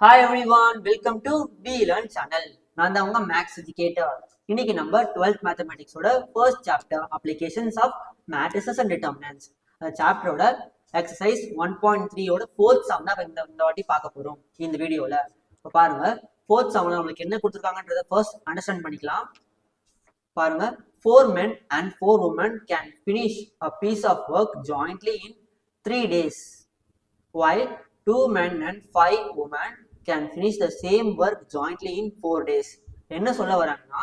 Hi everyone welcome to B learn channel நான் தான் உங்க மேக்ஸ் எஜுகேட்டர் இன்னைக்கு நம்ம twelfth மேத்தமெட்டிக்ஸோட first chapter applications of matrices and determinants சாப்டரோட exercise one point த்ரீயோட fourth sum தான் இந்த இந்த வாட்டி பார்க்க போறோம் இந்த வீடியோல இப்போ பாருங்க ஃபோர்த் சம்ல நம்மளுக்கு என்ன கொடுத்துருக்காங்கன்றத ஃபர்ஸ்ட் அண்டர்ஸ்டாண்ட் பண்ணிக்கலாம். பாருங்க four men and four women can finish a piece of work jointly in three days while two men and five women can finish the same work jointly in four days என்ன சொல்ல வராங்கன்னா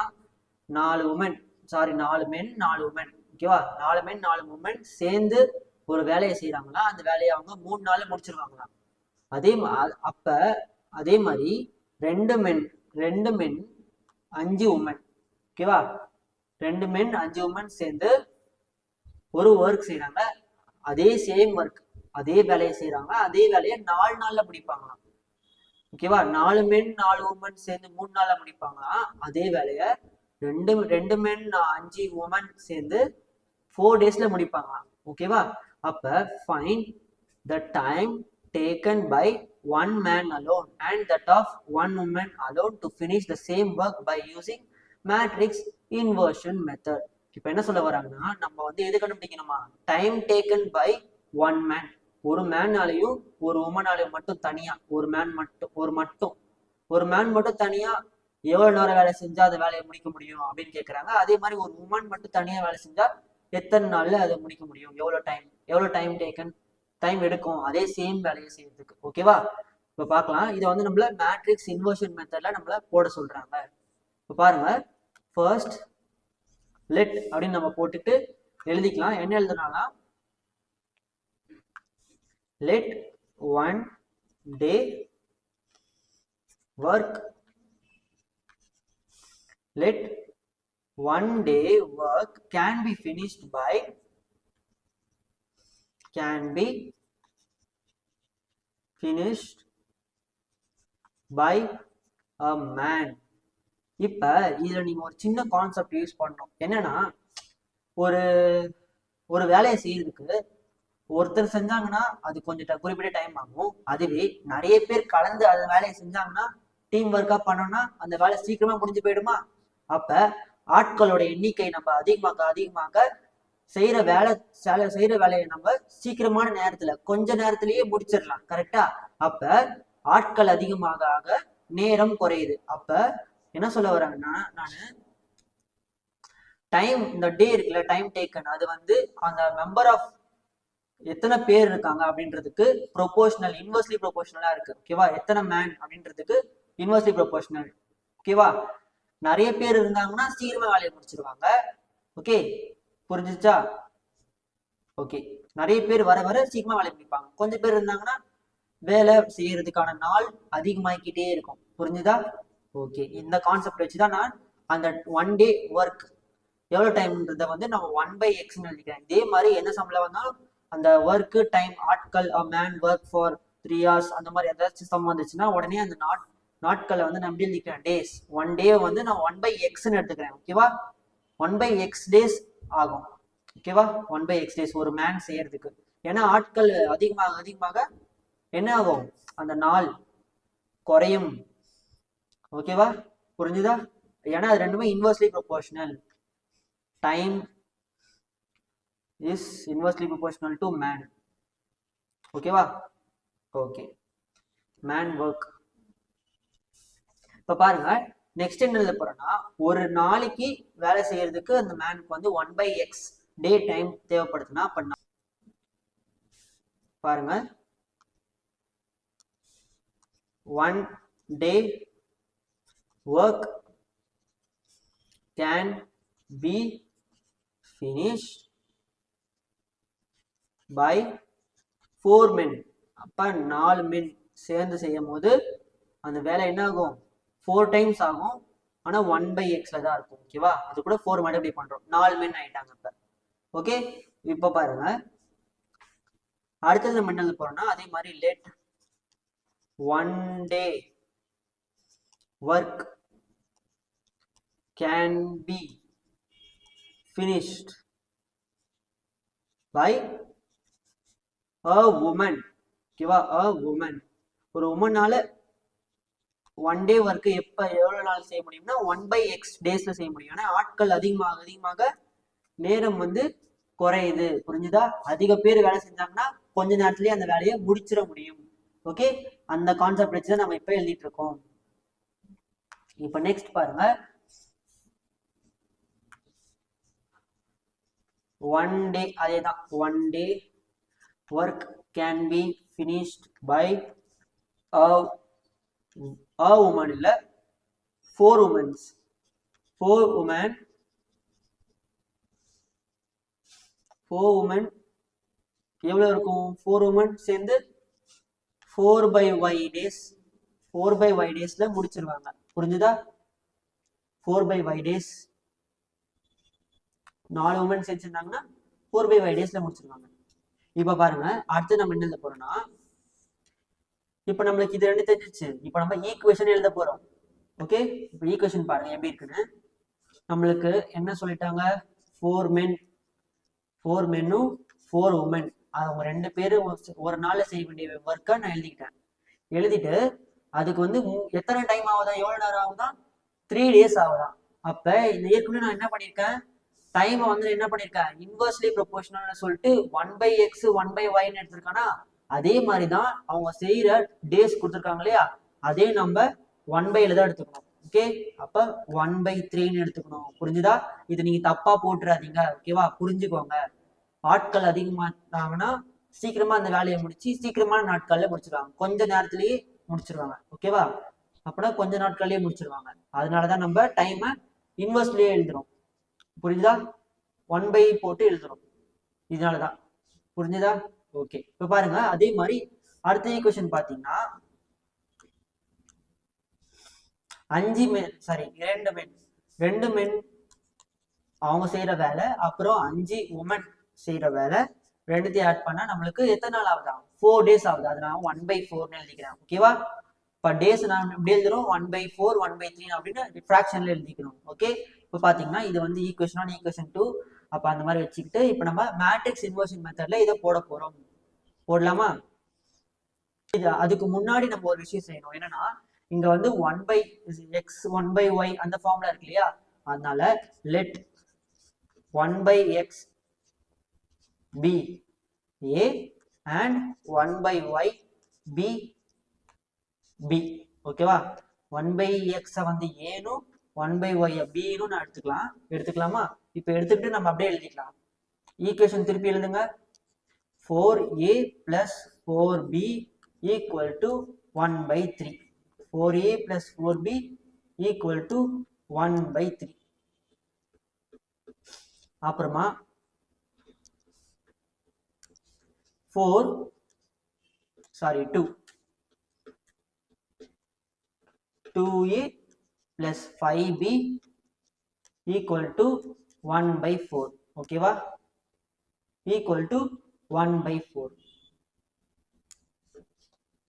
நாலு woman sorry நாலு men நாலு woman ஓகேவா நாலு men நாலு woman சேர்ந்து ஒரு வேலையை செய்கிறாங்களா அந்த வேலையை அவங்க மூணு நாள்ல முடிச்சிருவாங்களாம் அதே அப்ப அதே மாதிரி ரெண்டு மென் ரெண்டு மென் அஞ்சு உமன் ஓகேவா ரெண்டு மென் அஞ்சு உமன் சேர்ந்து ஒரு ஒர்க் செய்கிறாங்க அதே சேம் ஒர்க் அதே வேலையை செய்யறாங்க அதே வேலையை நாலு நாள்ல முடிப்பாங்களாம். ஓகேவா? நாலு மென் நாலு உமன் சேர்ந்து மூணு நாள்ல முடிப்பாங்களாம் அதே வேலையை ரெண்டு ரெண்டு மென் அஞ்சு உமன் சேர்ந்து ஃபோர் டேஸ்ல முடிப்பாங்களாம் ஓகேவா? அப்ப find the time taken by one man alone and that of one woman alone to finish the same work by using matrix inversion method இப்போ என்ன சொல்ல வராங்கன்னா நம்ம வந்து எது கண்டுபிடிக்கணுமா? Time taken by one man ஒரு மேனாலையும் ஒரு உமனாலையும் மட்டும் தனியா. ஒரு மேன் மட்டும் ஒரு மட்டும். ஒரு மேன் மட்டும் தனியா எவ்வளவு நேரம் வேலை செஞ்சா அந்த வேலையை முடிக்க முடியும் அப்படின்னு கேக்குறாங்க. அதே மாதிரி ஒரு உமன் மட்டும் தனியா வேலை செஞ்சா எத்தனை நாள்ல அதை முடிக்க முடியும்? எவ்வளவு டைம் எவ்வளவு டைம் டேக்கன் டைம் எடுக்கும்? அதே சேம் வேலையை செய்யறதுக்கு. ஓகேவா இப்ப பார்க்கலாம். இதை வந்து நம்மள மேட்ரிக்ஸ் இன்வர்ஷன் மெத்தட்ல நம்மள போட சொல்றாங்க. இப்ப பாருங்க. ஃபர்ஸ்ட் லெட் அப்படின்னு நம்ம போட்டுட்டு எழுதிக்கலாம். என்ன எழுதுனாலாம் let one day work let one day work can be finished by can be finished by a man இப்ப இதுல நீங்க ஒரு சின்ன கான்செப்ட் யூஸ் பண்ணணும் என்னன்னா ஒரு ஒரு வேலையை செய்யறதுக்கு ஒருத்தர் செஞ்சாங்கன்னா அது கொஞ்சம் குறிப்பிட்ட டைம் ஆகும். அதுவே நிறைய பேர் கலந்து அந்த வேலையை செஞ்சாங்கன்னா டீம் ஒர்க்கா பண்ணோம்னா அந்த வேலை சீக்கிரமா முடிஞ்சு போயிடுமா? அப்ப ஆட்களோட எண்ணிக்கை நம்ம அதிகமாக்க அதிகமாக்க செய்யற வேலை சேலை செய்யற வேலையை நம்ம சீக்கிரமான நேரத்துல கொஞ்ச நேரத்திலேயே முடிச்சிடலாம். கரெக்டா அப்ப ஆட்கள் அதிகமாக ஆக நேரம் குறையுது. அப்ப என்ன சொல்ல வராங்கன்னா நானு டைம் இந்த டே இருக்குல்ல டைம் டேக்கன் அது வந்து அந்த மெம்பர் ஆஃப் எத்தனை பேர் இருக்காங்க அப்படின்றதுக்கு ப்ரொபோஷனல் இன்வெர்ஸ்லி ப்ரொபோஷனலா இருக்கு. ஓகேவா எத்தனை மேன் அப்படின்றதுக்கு இன்வெர்ஸ்லி ப்ரொபோஷனல் ஓகேவா நிறைய பேர் இருந்தாங்கன்னா சீக்கிரமா வேலையை முடிச்சிருவாங்க. ஓகே புரிஞ்சிச்சா? ஓகே நிறைய பேர் வர வர சீக்கிரமா வேலையை முடிப்பாங்க. கொஞ்சம் பேர் இருந்தாங்கன்னா வேலை செய்யறதுக்கான நாள் அதிகமாகிக்கிட்டே இருக்கும். புரிஞ்சுதா? ஓகே இந்த கான்செப்ட் வச்சு தான் நான் அந்த ஒன் டே ஒர்க் எவ்வளோ டைம்ன்றத வந்து நம்ம ஒன் பை எக்ஸ்னு எழுதிக்கிறேன் இதே மாதிரி என்ன சம்பளம் வந்தாலும் அந்த ஒர்க்கு டைம் ஆட்கள் man work for three hours அந்த மாதிரி ஏதாச்சும் சம் வந்துச்சுன்னா உடனே அந்த நாட் நாட்களை வந்து நான் எப்படி எழுதிக்கிறேன்? டேஸ் ஒன் டே வந்து நான் ஒன் பை எக்ஸ்ன்னு எடுத்துக்கிறேன் ஓகேவா ஒன் பை எக்ஸ் டேஸ் ஆகும் ஓகேவா ஒன் பை எக்ஸ் டேஸ் ஒரு மேன் செய்யறதுக்கு. ஏன்னா ஆட்கள் அதிகமாக அதிகமாக என்ன ஆகும்? அந்த நாள் குறையும் ஓகேவா புரிஞ்சுதா? ஏன்னா அது ரெண்டுமே inversely proportional time is inversely proportional to man ஓகேவா ஓகே மேன் ஒர்க் இப்போ பாருங்க நெக்ஸ்ட் என்ன எழுத போறோம்னா ஒரு நாளைக்கு வேலை செய்யறதுக்கு அந்த மேனுக்கு வந்து one by X day time தேவைப்படுதுன்னா பண்ண பாருங்க. One day work can be finished by four men அப்போ நாலு மென் சேர்ந்து செய்யும் போது அந்த வேலை என்ன ஆகும் ஃபோர் டைம்ஸ் ஆகும் ஆனால் ஒன் பை எக்ஸில் தான் இருக்கும். ஓகேவா அது கூட ஃபோர் மல்டிப்ளை பண்ணுறோம் நாலு மென் ஆயிட்டாங்க இப்போ. ஓகே இப்போ பாருங்க. அடுத்தது நம்ம என்ன போகிறோம்னா அதே மாதிரி let one day work can be finished by a woman ஓகேவா அ உமன் ஒரு உமனால ஒன் டே ஒர்க்கு எப்போ எவ்வளோ நாள் செய்ய முடியும்னா ஒன் பை எக்ஸ் டேஸில் செய்ய முடியும். ஏன்னா ஆட்கள் அதிகமாக அதிகமாக நேரம் வந்து குறையுது. புரிஞ்சுதா? அதிக பேர் வேலை செஞ்சாங்கன்னா கொஞ்ச நேரத்துலயே அந்த வேலையை முடிச்சிட முடியும். ஓகே அந்த கான்செப்ட் வச்சு தான் நம்ம இப்போ எழுதிட்டு இருக்கோம் இப்போ நெக்ஸ்ட் பாருங்க. ஒன் டே அதே தான் one day work can be finished by a woman இல்லை four womens four woman four woman எவ்வளோ இருக்கும்? ஃபோர் உமன் சேர்ந்து four by Y days four by Y டேஸில் முடிச்சிருவாங்க. புரிஞ்சுதா? ஃபோர் பை ஒய் டேஸ் நாலு உமன் செஞ்சிருந்தாங்கன்னா ஃபோர் பை ஒய் டேஸில் முடிச்சிருவாங்க. இப்ப பாருங்க அடுத்து நம்ம என்ன எழுத போறோம்னா இப்ப நம்மளுக்கு இது ரெண்டு தெரிஞ்சிச்சு இப்ப நம்ம ஈக்குவேஷன் எழுத போறோம். ஓகே இப்ப ஈக்குவேஷன் பாருங்க எப்படி இருக்குன்னு. நம்மளுக்கு என்ன சொல்லிட்டாங்க? ஃபோர் மென் ஃபோர் மென்னும் ஃபோர் உமன் அவங்க ரெண்டு பேரும் ஒரு- நாள்ல செய்ய வேண்டிய ஒர்க்கை நான் எழுதிக்கிட்டேன். எழுதிட்டு அதுக்கு வந்து மு- எத்தனை டைம் ஆகுதா? எவ்வளவு நேரம் ஆகுதா? த்ரீ டேஸ் ஆகுதா? அப்ப இந்த ஏற்கனவே நான் என்ன பண்ணியிருக்கேன்? டைமை வந்து என்ன பண்ணிருக்கேன் இன்வர்ஸ்லி ப்ரொபோஷனல்னு சொல்லிட்டு one by X one by ஒய்னு எடுத்திருக்கானா? அதே மாதிரி தான் அவங்க செய்யற டேஸ் கொடுத்துருக்காங்க இல்லையா? அதே நம்ம ஒன் பைல தான் எடுத்துக்கணும். ஓகே அப்ப ஒன் பை த்ரீன்னு எடுத்துக்கணும். புரிஞ்சுதா? இது நீங்க தப்பா போட்டுறாதீங்க. ஓகேவா புரிஞ்சுக்கோங்க. ஆட்கள் அதிகமானாங்கன்னா சீக்கிரமா அந்த வேலையை முடிச்சு சீக்கிரமான நாட்கள்ல முடிச்சிருவாங்க. கொஞ்ச நேரத்திலேயே முடிச்சிருவாங்க. ஓகேவா அப்படின்னா கொஞ்ச நாட்கள்லயே முடிச்சிருவாங்க. அதனாலதான் நம்ம டைமை இன்வெஸ்ட்லயே எழுதுறோம். புரிஞ்சுதா? ஒன் பை போட்டு எழுதுறோம். இதனாலதான். புரிஞ்சுதா? ஓகே இப்ப பாருங்க அதே மாதிரி அடுத்த ஈக்குவேஷன் பாத்தீங்கன்னா அஞ்சு மென் சாரி இரண்டு மென் ரெண்டு மென் அவங்க செய்யற வேலை அப்புறம் அஞ்சு உமன் செய்யற வேலை ரெண்டுத்தையும் ஆட் பண்ணா நம்மளுக்கு எத்தனை நாள் ஆகுதா? ஃபோர் டேஸ் ஆகுது? அது நான் ஒன் பை ஃபோர்னு எழுதிக்கிறேன். ஓகேவா இப்போ டேஸ் நான் எப்படி எழுதுறோம் one by four one by three அப்படின்னு ஃப்ராக்ஷன்ல எழுதிக்கணும். ஓகே இப்போ பாத்தீங்கன்னா இது வந்து ஈக்குவேஷன் ஒன் ஈக்குவேஷன் டூ அப்போ அந்த மாதிரி வச்சுக்கிட்டு இப்போ நம்ம மேட்ரிக்ஸ் இன்வர்ஷன் மெத்தட்ல இதை போட போறோம். போடலாமா? இது அதுக்கு முன்னாடி நம்ம ஒரு விஷயம் செய்யணும். என்னன்னா இங்க வந்து one by X one by Y அந்த ஃபார்ம்ல இருக்கு இல்லையா? அதனால let one by X be A and one by Y be B ஓகேவா ஒன் பை எக்ஸை வந்து ஏனும் ஒன் பை ஒய் பின்னு நான் எடுத்துக்கலாம். எடுத்துக்கலாமா? இப்போ எடுத்துக்கிட்டு நம்ம அப்படியே எழுதிக்கலாம். ஈக்குவேஷன் திருப்பி எழுதுங்க. Four A plus four B equal to one by three four A plus four B equal to one by three அப்புறமா four sorry two two A plus five B equal to one by four ஓகேவா equal to one by four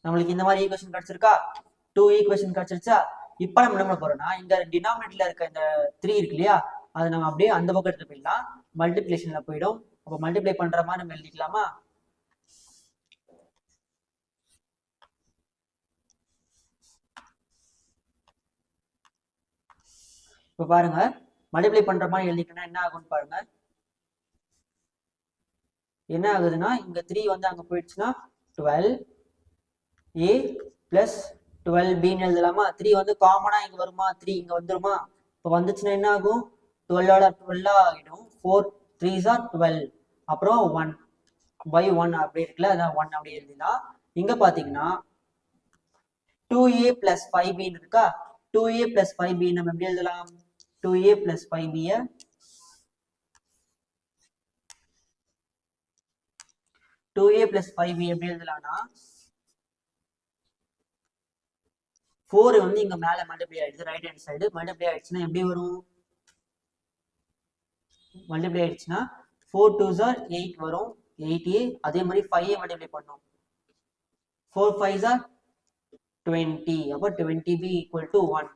நம்மளுக்கு இந்த மாதிரி equation கிடைச்சிருக்கா? Two equation கிடைச்சிருச்சா? இப்போ நம்ம என்ன பண்ண போறோம்னா இந்த டினாமினேட்டர்ல இருக்க இந்த த்ரீ இருக்கு இல்லையா? அதை நம்ம அப்படியே அந்த பக்கம் எடுத்து போயிடலாம். மல்டிப்ளிகேஷன்ல போயிடும். அப்போ மல்டிப்ளை பண்ற மாதிரி நம்ம எழுதிக்கலாமா? இப்போ பாருங்க மல்டிப்ளை பண்ற மாதிரி எழுதிக்கணும் என்ன ஆகும்னு பாருங்க. என்ன ஆகுதுன்னா இங்க த்ரீ வந்து அங்க போயிடுச்சுன்னா டுவெல் ஏ பிளஸ் டுவெல் பின்னு எழுதலாமா? த்ரீ வந்து காமனா இங்க வருமா? த்ரீ இங்க வந்துருமா? இப்போ வந்துச்சுன்னா என்ன ஆகும்? டுவெல்லோட டுவெல் ஆகிடும். ஃபோர் த்ரீ சார் டுவெல் அப்புறம் ஒன் பை ஒன் அப்படி இருக்குல்ல அதான் ஒன் அப்படி எழுதிடலாம். இங்க பாத்தீங்கன்னா டூ ஏ பிளஸ் ஃபைவ் பின்னு இருக்கா? Two A plus five B நம்ம எப்படி எழுதலாம்? Two A plus five Piya two A plus five B எப்படி எழுதலாம்னா ஃபோர் வந்து இங்க மேல மல்டிப்ளை ஆயிடுச்சு ரைட் ஹேண்ட் சைடு மல்டிப்ளை ஆயிடுச்சுன்னா எப்படி வரும்? மல்டிப்ளை ஆயிடுச்சுன்னா ஃபோர் டூ சார் எயிட் வரும். எயிட் ஏ அதே மாதிரி ஃபைவ் ஏ மல்டிப்ளை பண்ணும் ஃபோர் ஃபைவ் சார் டுவெண்ட்டி அப்போ twenty B equal to one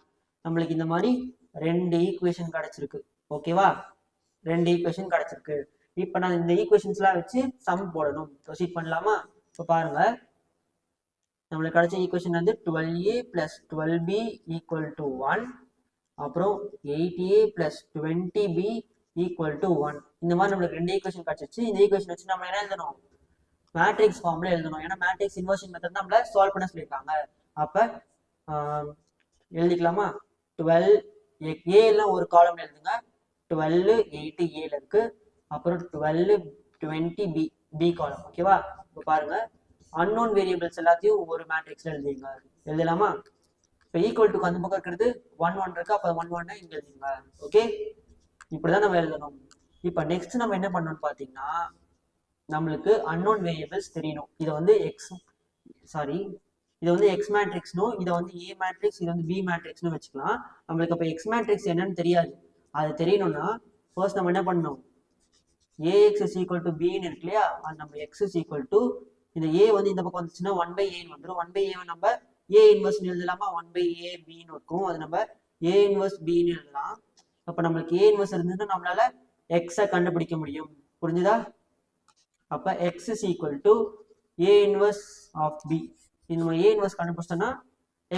நம்மளுக்கு இந்த மாதிரி ரெண்டு ஈக்குவேஷன் கிடைச்சிருக்கு. ஓகேவா ரெண்டு ஈக்குவேஷன் கிடைச்சிருக்கு. இப்போ நான் இந்த ஈக்குவேஷன்ஸ்லாம் வச்சு சம் போடணும். ப்ரொசீட் பண்ணலாமா? இப்போ பாருங்க. நம்மளுக்கு கிடைச்ச ஈக்குவேஷன் வந்து twelve A plus twelve B equal to one அப்புறம் eight A plus twenty B equal to one இந்த மாதிரி நம்மளுக்கு ரெண்டு ஈக்குவேஷன் கிடைச்சிச்சு இந்த ஈக்குவேஷன் வச்சு நம்ம என்ன எழுதணும்? மேட்ரிக்ஸ் ஃபார்ம்ல எழுதணும். ஏன்னா மேட்ரிக்ஸ் இன்வர்ஷன் மெத்தட் நம்மள சால்வ் பண்ண சொல்லியிருக்காங்க. அப்ப எழுதிக்கலாமா? டுவெல் ஏலாம் ஒரு காலம்ல எழுதுங்க. டுவெல் எயிட்டு ஏல இருக்கு. அப்புறம் டுவெல் டுவெண்ட்டி பி பி காலம் ஓகேவா இப்போ பாருங்க. அன்னோன் வேரியபிள்ஸ் எல்லாத்தையும் ஒரு மேட்ரிக்ஸ்ல எழுதிங்க எழுதலாமா? இப்போ ஈக்குவல் டு அந்த பக்கம் இருக்கிறது ஒன் ஒன் இருக்கு. அப்போ ஒன் ஒன் இங்கே எழுதிங்க. ஓகே இப்படிதான் நம்ம எழுதணும். இப்போ நெக்ஸ்ட் நம்ம என்ன பண்ணணும்னு பார்த்தீங்கன்னா நம்மளுக்கு அன்னோன் வேரியபிள்ஸ் தெரியணும். இதை வந்து எக்ஸ் சாரி இதை வந்து எக்ஸ் மேட்ரிக்ஸ்னும் இதை வந்து ஏ மேட்ரிக்ஸ் இது வந்து பி மேட்ரிக்ஸ்னு வச்சுக்கலாம். நம்மளுக்கு அப்போ எக்ஸ் மேட்ரிக்ஸ் என்னன்னு தெரியாது. அது தெரியணும்னா ஃபர்ஸ்ட் நம்ம என்ன பண்ணணும்? ஏஎக்ஸ் இஸ் ஈக்குவல் டு பின்னு இருக்கு இல்லையா? அது நம்ம எக்ஸ் இஸ் ஈக்குவல் டு இந்த ஏ வந்து இந்த பக்கம் வந்துச்சுன்னா ஒன் பை ஏன்னு வந்துடும் ஒன் பை ஏ நம்ம ஏ இன்வெர்ஸ் எழுதலாமா? ஒன் பை ஏ பின்னு இருக்கும். அது நம்ம ஏ இன்வெர்ஸ் பின்னு எழுதலாம். அப்போ நம்மளுக்கு ஏ இன்வெர்ஸ் இருந்ததுன்னா நம்மளால எக்ஸை கண்டுபிடிக்க முடியும். புரிஞ்சுதா? அப்போ X is equal to A inverse of B இது நம்ம ஏ இன்வெர்ஸ் கண்டுபிடிச்சோம்னா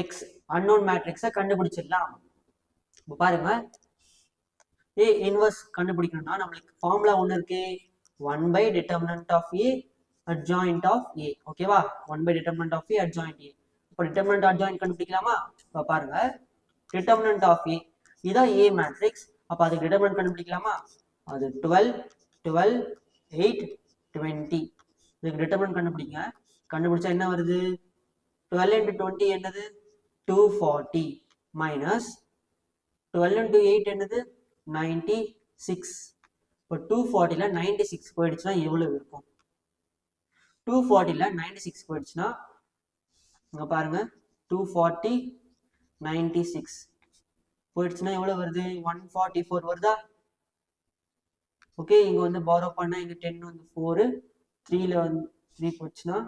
எக்ஸ் அன்னோன் மேட்ரிக்ஸை கண்டுபிடிச்சிடலாம். இப்போ பாருங்க. ஏ இன்வெர்ஸ் கண்டுபிடிக்கணும்னா நம்மளுக்கு ஃபார்முலா ஒன்று இருக்கு. One by determinant of A adjoint of A ஓகேவா one by determinant of A adjoint A இப்போ டிட்டர்மினன்ட் அட்ஜாயிண்ட் கண்டுபிடிக்கலாமா? இப்போ பாருங்க. டிட்டர்மினன்ட் ஆஃப் ஏ இதுதான் ஏ மேட்ரிக்ஸ் அப்போ அதுக்கு டிட்டர்மினன்ட் கண்டுபிடிக்கலாமா? அது டுவெல் டுவெல் எயிட் டுவெண்ட்டி இதுக்கு டிட்டர்மினன்ட் கண்டுபிடிங்க. கண்டுபிடிச்சா என்ன வருது? டுவெல் இன்ட்டு டுவெண்ட்டி என்னது? Two forty minus twelve into eight என்னது? நைன்டி சிக்ஸ் இப்போ டூ ஃபார்ட்டியில் நைன்டி சிக்ஸ் போயிடுச்சுன்னா எவ்வளோ இருக்கும்? டூ ஃபார்ட்டியில் நைன்டி சிக்ஸ் போயிடுச்சுன்னா இங்கே பாருங்கள் டூ ஃபார்ட்டி நைன்டி சிக்ஸ் போயிடுச்சுன்னா எவ்வளோ வருது? ஒன் ஃபார்ட்டி ஃபோர் வருதா? ஓகே இங்கே வந்து பாரோ பண்ணால் இங்க டென் வந்து ஃபோரு த்ரீல வந்து த்ரீ போச்சுன்னா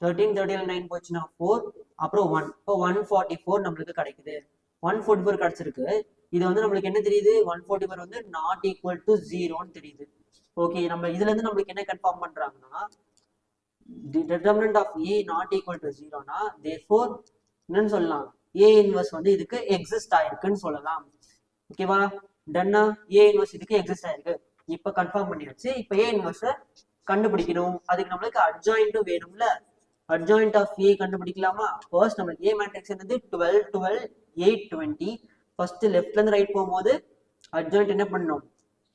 தேர்ட்டீன் தேர்ட்டியில் நைன் போச்சுன்னா ஃபோர் அப்புறம் ஒன் இப்போ ஒன் ஃபார்ட்டி ஃபோர் நம்மளுக்கு கிடைக்குது. ஒன் ஃபோர்ட்டி ஃபோர் கிடைச்சிருக்கு. இது வந்து நம்மளுக்கு என்ன தெரியுது? ஒன் ஃபோர்ட்டி ஃபோர் வந்து நாட் ஈக்குவல் டு ஜீரோன்னு தெரியுது. ஓகே நம்ம இதுல இருந்து நம்மளுக்கு என்ன கன்ஃபார்ம் பண்றாங்கன்னா the of A not equal to ஜீரோனா therefore என்னன்னு சொல்லலாம். ஏ இன்வர்ஸ் வந்து இதுக்கு எக்ஸிஸ்ட் ஆயிருக்குன்னு சொல்லலாம். ஓகேவா டன்னா ஏ இன்வர்ஸ் இதுக்கு எக்ஸிஸ்ட் ஆயிருக்கு. இப்ப கன்ஃபார்ம் பண்ணியாச்சு. இப்ப ஏ இன்வர்ஸ் கண்டுபிடிக்கணும். அதுக்கு நம்மளுக்கு அட்ஜாயிண்ட்டும் வேணும்ல? அட்ஜாயிண்ட் ஆஃப் ஏ கண்டுபிடிக்கலாமா? ஃபர்ஸ்ட் நம்மளுக்கு ஏ மேட்ரிக்ஸ் என்னது? Twelve twelve eight twenty first லெஃப்ட்ல இருந்து ரைட் போகும்போது அட்ஜாயிண்ட் என்ன பண்ணணும்?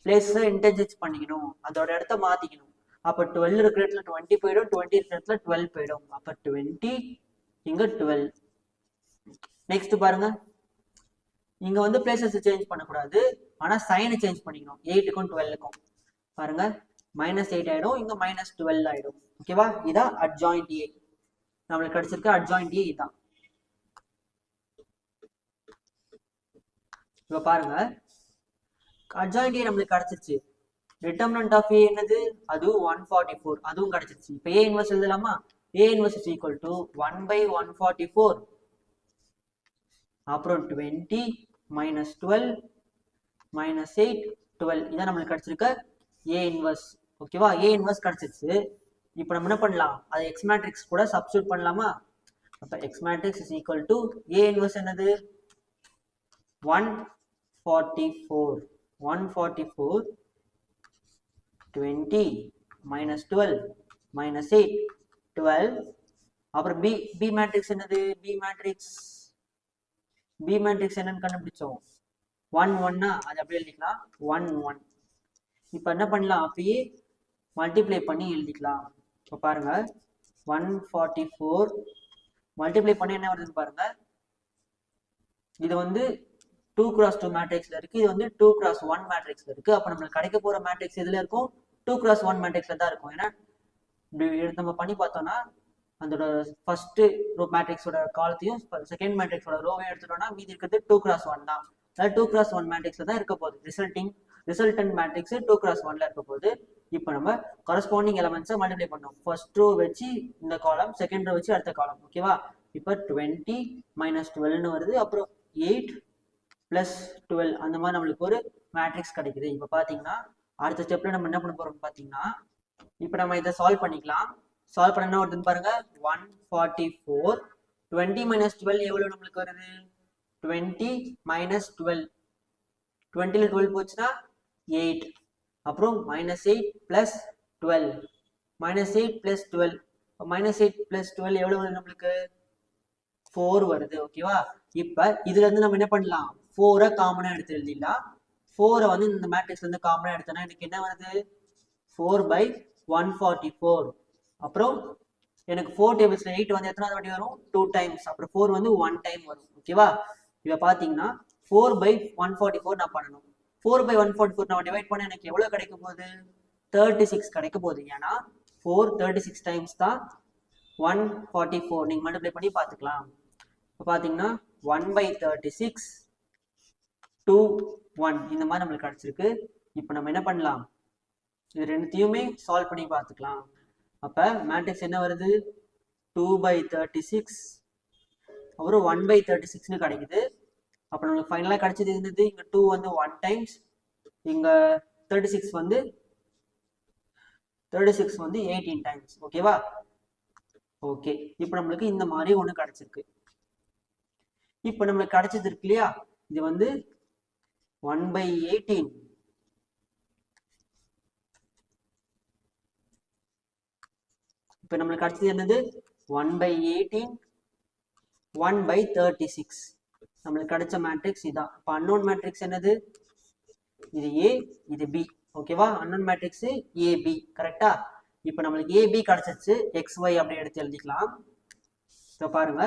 பிளேஸ் இன்டர்ஜெக்ட் பண்ணிக்கணும். அதோட இடத்த மாத்திக்கணும். அப்ப டுவெல் இருக்கிற இடத்துல டுவெண்ட்டி போயிடும் டுவெண்ட்டி இருக்கிற இடத்துல டுவெல் போயிடும். அப்ப டுவெண்ட்டி இங்க டுவெல் நெக்ஸ்ட் பாருங்க. இங்க வந்து பிளேசஸ் சேஞ்ச் பண்ணக்கூடாது. ஆனா சைனை சேஞ்ச் பண்ணிக்கணும். எயிட்டுக்கும் டுவெல்லுக்கும் பாருங்க. மைனஸ் எயிட் ஆயிடும். இங்க மைனஸ் டுவெல் ஆயிடும். ஓகேவா இதான் அட்ஜாயிண்ட் ஏ நம்மளுக்கு கிடைச்சிருக்கு அட்ஜாயிண்ட் ஏ தான் இப்போ பாருங்க. அட்ஜாயிண்ட் ஏ நம்மளுக்கு கிடைச்சிருச்சு. டிட்டர்மினன்ட் ஆஃப் ஏ என்னது? அதுவும் ஒன் ஃபார்ட்டி ஃபோர் அதுவும் கிடைச்சிருச்சு. இப்போ ஏ இன்வெர்ஸ் எழுதலாமா? A inverse is equal to one by one forty four அப்புறம் twenty minus twelve minus eight twelve இதான் நம்மளுக்கு கிடைச்சிருக்க ஏ இன்வெர்ஸ் ஓகேவா ஏ இன்வெர்ஸ் கிடைச்சிருச்சு. இப்போ நம்ம என்ன பண்ணலாம்? அதை எக்ஸ் மேட்ரிக்ஸ் கூட சப்ஸ்டியூட் பண்ணலாமா? அப்போ X matrix is equal to A inverse என்னது? One forty four one forty four twenty minus twelve minus eight twelve அப்புறம் பி பி மேட்ரிக்ஸ் என்னது? பி மேட்ரிக்ஸ் பி மேட்ரிக்ஸ் என்னன்னு கண்டுபிடிச்சோம். ஒன் ஒன்னா அது அப்படியே எழுதிக்கலாம். ஒன் ஒன் இப்போ என்ன பண்ணலாம்? அப்படியே மல்டிப்ளை பண்ணி எழுதிக்கலாம். இப்போ பாருங்க. ஒன் ஃபார்ட்டி ஃபோர் மல்டிப்ளை பண்ணி என்ன வருதுன்னு பாருங்க. இது வந்து டூ கிராஸ் டூ மேட்ரிக்ஸ்ல இருக்கு. இது வந்து டூ கிராஸ் ஒன் மேட்ரிக்ஸ்ல இருக்கு. அப்போ நம்மளுக்கு கிடைக்க போற மேட்ரிக்ஸ் எதுல இருக்கும்? டூ கிராஸ் ஒன் மேட்ரிக்ஸ்ல தான் இருக்கும். ஏன்னா இப்படி எடுத்து நம்ம பண்ணி பார்த்தோம்னா அதோட ஃபர்ஸ்ட் ரோ மேட்ரிக்ஸோட காலத்தையும் செகண்ட் மேட்ரிக்ஸோட ரோவையும் எடுத்துட்டோம்னா மீதி இருக்கிறது டூ கிராஸ் ஒன் தான். அதாவது டூ கிராஸ் ஒன் மேட்ரிக்ஸ்ல தான் இருக்க போகுது. Resulting resultant matrix two cross ஒன்ல இருக்க போகுது இப்போ நம்ம கரஸ்பாண்டிங் எலமெண்ட்ஸை மல்டிப்ளை பண்ணோம். ஃபர்ஸ்ட் ரோ வச்சு இந்த காலம் செகண்ட் ரோ வச்சு அடுத்த காலம் ஓகேவா இப்போ டுவெண்ட்டி மைனஸ் டுவெல்னு வருது. அப்புறம் எயிட் பிளஸ் டுவெல் அந்த மாதிரி நம்மளுக்கு ஒரு மேட்ரிக்ஸ் கிடைக்குது. இப்போ பார்த்தீங்கன்னா அடுத்த ஸ்டெப்ல நம்ம என்ன பண்ண போறோம் பார்த்தீங்கன்னா இப்போ நம்ம இதை சால்வ் பண்ணிக்கலாம். சால்வ் பண்ண வருதுன்னு பாருங்க. One forty four twenty minus twelve எவ்வளோ நம்மளுக்கு வருது? டுவெண்ட்டி மைனஸ் டுவெல் டுவெண்ட்டியில் டுவெல் போச்சுன்னா எயிட் அப்புறம் minus eight plus twelve minus eight plus twelve minus eight plus twelve எவ்வளோ வருது நம்மளுக்கு? ஃபோர் வருது ஓகேவா இப்போ இதுலேருந்து நம்ம என்ன பண்ணலாம்? ஃபோரை காமனாக எடுத்து எழுதிடலாம். ஃபோரை வந்து இந்த மேட்ரிக்ஸ்லேருந்து காமனாக எடுத்தோன்னா எனக்கு என்ன வருது? Four by one forty four அப்புறம் எனக்கு ஃபோர் டேபிள்ஸ்ல எயிட் வந்து எத்தனாவது வாட்டி வரும்? டூ டைம்ஸ் அப்புறம் ஃபோர் வந்து ஒன் டைம் வரும் ஓகேவா இப்போ பார்த்தீங்கன்னா four by one forty four நான் பண்ணணும். Four by one four four நான் டிவைட் பண்ண எனக்கு எவ்வளோ கிடைக்க போகுது தேர்ட்டி சிக்ஸ் கிடைக்க போகுது. ஏன்னா ஃபோர் தேர்ட்டி சிக்ஸ் டைம்ஸ் தான் ஒன் ஃபார்ட்டி ஃபோர் நீங்கள் மல்டிப்ளை பண்ணி பார்த்துக்கலாம். இப்போ பார்த்தீங்கன்னா one by thirty six two one இந்த மாதிரி நம்மளுக்கு கிடச்சிருக்கு. இப்போ நம்ம என்ன பண்ணலாம்? இது ரெண்டுத்தையுமே சால்வ் பண்ணி பார்த்துக்கலாம். அப்போ மேட்ரிக்ஸ் என்ன வருது? டூ பை தேர்ட்டி சிக்ஸ் அப்புறம் ஒன் பை தேர்ட்டி சிக்ஸ்னு கிடைக்குது. அப்போ நம்மளுக்கு ஃபைனலாக கிடைச்சது இருந்தது இங்கே டூ வந்து ஒன் டைம்ஸ் இங்கே தேர்ட்டி சிக்ஸ் வந்து தேர்ட்டி சிக்ஸ் வந்து எயிட்டீன் டைம்ஸ் ஓகேவா ஓகே இப்போ நம்மளுக்கு இந்த மாதிரி ஒன்று கிடைச்சிருக்கு. இப்போ நம்மளுக்கு கிடைச்சது இருக்கு இல்லையா? இது வந்து ஒன் பை எயிட்டீன் இப்போ நம்மளுக்கு கிடைச்சது என்னது? One by eighteen one by thirty six நம்மளுக்கு கிடைச்ச மேட்ரிக்ஸ் இதான். இப்போ அன்னோன் மேட்ரிக்ஸ் என்னது? இது ஏ இது பி ஓகேவா அன்னோன் மேட்ரிக்ஸ் ஏபி கரெக்டா இப்போ நம்மளுக்கு ஏபி கிடைச்சிச்சு எக்ஸ் ஒய் அப்படி எடுத்து எழுதிக்கலாம். இப்போ பாருங்க.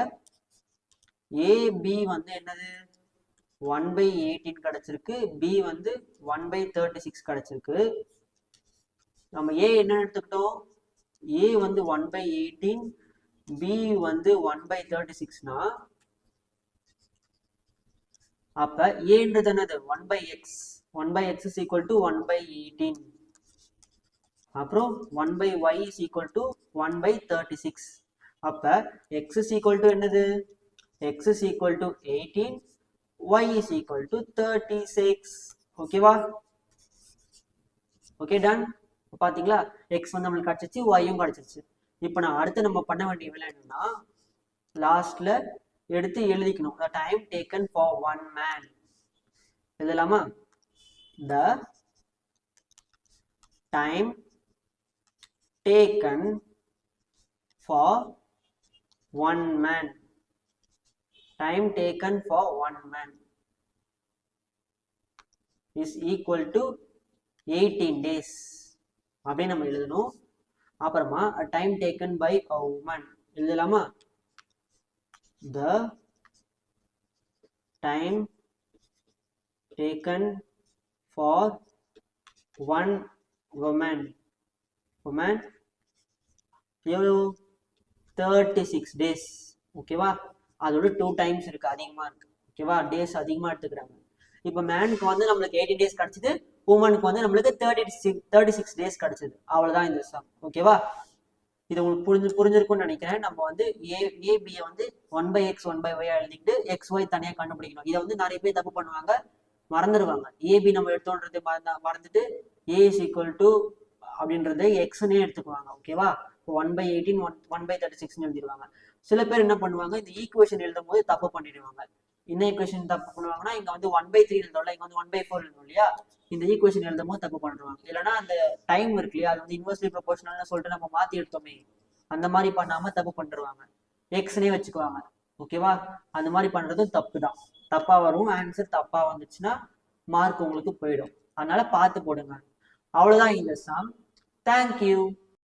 ஏபி வந்து என்னது? ஒன் பை எயிட்டீன் கிடைச்சிருக்கு. பி வந்து ஒன் பை தேர்ட்டி சிக்ஸ் கிடைச்சிருக்கு. நம்ம ஏ என்ன எடுத்துக்கிட்டோம்? ஏ வந்து ஒன் பை எயிட்டீன் பி வந்து ஒன் பை தேர்ட்டி சிக்ஸ்னா அப்ப ஏன்றது என்னது? One by X one by X is equal to one by eighteen அப்புறம் one by Y is equal to one by thirty six அப்ப எக்ஸ் இஸ் ஈக்குவல் டு என்னது? X is equal to eighteen Y is equal to thirty six ஓகேவா okay done பாத்தீங்களா? X வந்து நம்மளுக்கு கிடைச்சிச்சு ஒய்யும் கிடைச்சிருச்சு. இப்போ நான் அடுத்து நம்ம பண்ண வேண்டிய வேலை என்னன்னா லாஸ்ட்ல எடுத்து எழுதிக்கணும். The time taken for one man எழுதலாமா? The time taken for one man time taken for one man is equal to eighteen days அப்படின்னு நம்ம எழுதணும். அப்புறமா time taken by a woman எழுதலாமா? The time taken for one woman woman எவ்வளோ thirty six days ஓகேவா அதோட two times இருக்கு அதிகமாக இருக்கு. ஓகேவா டேஸ் அதிகமா எடுத்துக்கிறாங்க. இப்போ மேனுக்கு வந்து நம்மளுக்கு எயிட்டி டேஸ் கிடைச்சது உமனுக்கு வந்து நம்மளுக்கு thirty six thirty six days கிடைச்சது. அவ்வளோதான் இந்த சம் ஓகேவா இது உங்களுக்கு புரிஞ்சு புரிஞ்சிருக்கும்னு நினைக்கிறேன். நம்ம வந்து ஏ ஏபியை வந்து one by X one by Y எழுதிக்கிட்டு எக்ஸ் ஒய் தனியாக கண்டுபிடிக்கணும். இதை வந்து நிறைய பேர் தப்பு பண்ணுவாங்க மறந்துடுவாங்க ஏபி நம்ம எடுத்தோன்றது மறந்துட்டு ஏ இஸ் ஈக்குவல் டு அப்படின்றது எக்ஸ்னே எடுத்துக்குவாங்க ஓகேவா one by eighteen one one by thirty சிக்ஸ்னு எழுதிடுவாங்க சில பேர் என்ன பண்ணுவாங்க இந்த ஈக்குவேஷன் எழுதும் போது தப்பு பண்ணிடுவாங்க. என்ன ஈக்குவேஷன் தப்பு பண்ணுவாங்கன்னா இங்க வந்து ஒன் பை த்ரீ எழுதோம்ல இங்க வந்து ஒன் பை ஃபோர் எழுதும் இல்லையா? இந்த ஈக்குவேஷன் எழுதும் போது தப்பு பண்ணுறாங்க இல்லைன்னா அந்த டைம் இருக்கு இல்லையா? அது வந்து இன்வெர்ஸ்லி ப்ரொபோஷனல்னு சொல்லிட்டு நம்ம மாற்றி எடுத்தோமே அந்த மாதிரி பண்ணாம தப்பு பண்ணிடுவாங்க எக்ஸ்னே வச்சுக்குவாங்க. ஓகேவா அந்த மாதிரி பண்றதும் தப்பு தான் தப்பாக வரும் ஆன்சர் தப்பாக வந்துச்சுன்னா மார்க் உங்களுக்கு போயிடும். அதனால பார்த்து போடுங்க. அவ்வளவுதான் இந்த சாங் தேங்க்யூ